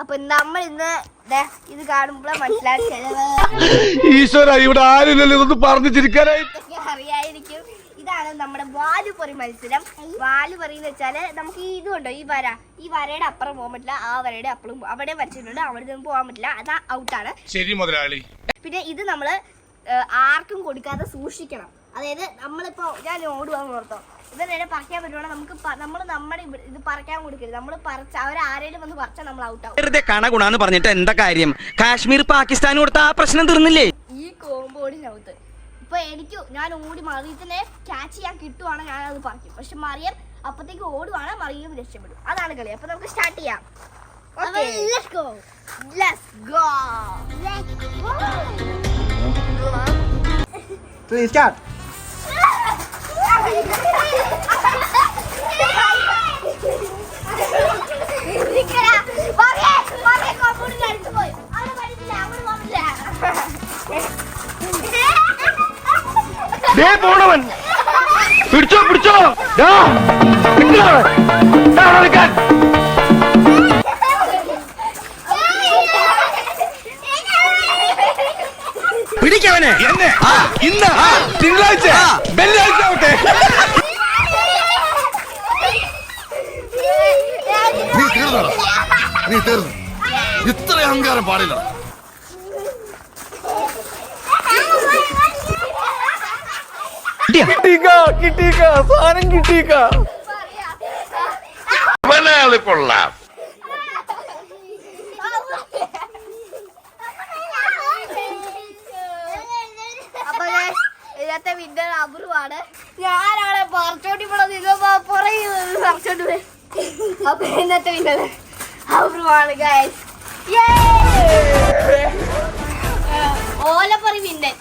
അപ്പൊ നമ്മൾ ഇന്ന് ഇത് കാണുമ്പോൾ മനസ്സിലാക്കിയത് ഈശ്വര ഇവിടെ ആരുമില്ലല്ലോ ഇതൊന്ന് പറഞ്ഞു ചിരിക്കാനായി അറിയായിരിക്കും. ഇതാണ് നമ്മുടെ വാലുപൊറി മത്സരം. വാലുപൊറി എന്ന് വെച്ചാൽ നമുക്ക് ഈ ഇതുണ്ടോ ഈ വര. ഈ വരയുടെ അപ്പുറം പോകാൻ പറ്റില്ല ആ വരയുടെ അപ്പുറം അവിടെ വരച്ചിട്ടുണ്ട് അവിടെ നിന്ന് പോകാൻ പറ്റില്ല അത് ഔട്ടാണ് ശരി മുതലാളി. പിന്നെ ഇത് നമ്മൾ ആർക്കും കൊടുക്കാതെ സൂക്ഷിക്കണം. അതായത് നമ്മളിപ്പോ ഞാൻ ഓടുവാന്ന് ഓർത്തോ ഇവരെ പറിക്കാൻ പറ്റുവാണെങ്കിൽ നമുക്ക് നമ്മൾ നമ്മുടെ ഇത് പറിക്കാൻ കൊടുക്കരുത് നമ്മൾ പറിച്ച അവരാരേലും വന്ന് പറിച്ചാൽ നമ്മൾ ഔട്ടാവും വെറുതെ കണ ഗുണാന്ന് പറഞ്ഞിട്ട് എന്താ കാര്യം കാശ്മീർ പാകിസ്ഥാൻ കൊടുത്ത ആ പ്രശ്നം തീർന്നില്ലേ ഈ കോമ്പോടിനകത്ത് ഇപ്പൊ എനിക്ക് ഞാൻ ഓടി മറിയത്തിനെ ക്യാച്ച് ചെയ്യാൻ കിട്ടുവാണ് ഞാൻ അത് പറിക്കും പക്ഷെ മറിയം അപ്പത്തേക്ക് ഓടുവാണ് മറിയം രക്ഷപ്പെടും അതാണ് കളി അപ്പൊ നമുക്ക് സ്റ്റാർട്ട് ചെയ്യാം Okay. Let's go. Let's go. Let's go. നിക്കടാ. ദേ പോണവൻ. പിടിച്ചോ പിടിച്ചോ. പിടിക്കവനെ. എന്നെ. ഇന്ന് തിങ്കളാഴ്ച. വെള്ളിയാഴ്ച ആവട്ടെ നീ തീർന്നു നീ തീർന്നു ഇത്ര അഹങ്കാരം പാടില്ല കിട്ടിയ? കിട്ടിയ സാധനം കിട്ടിയ മലയാളി കൊള്ളാം. ഇതിനകത്തെ വിന്റെ അപൂർവാണ്. ഞാനാണ് പറിച്ചോണ്ടി പോണത്. ഇത് പുറകിൽ പറിച്ചോണ്ട് പോയി. അപ്പൊ ഇന്നത്തെ വിന്റെ അപൂർവാണ് ഗായസ് ഓലപ്പറി വിന്നൻ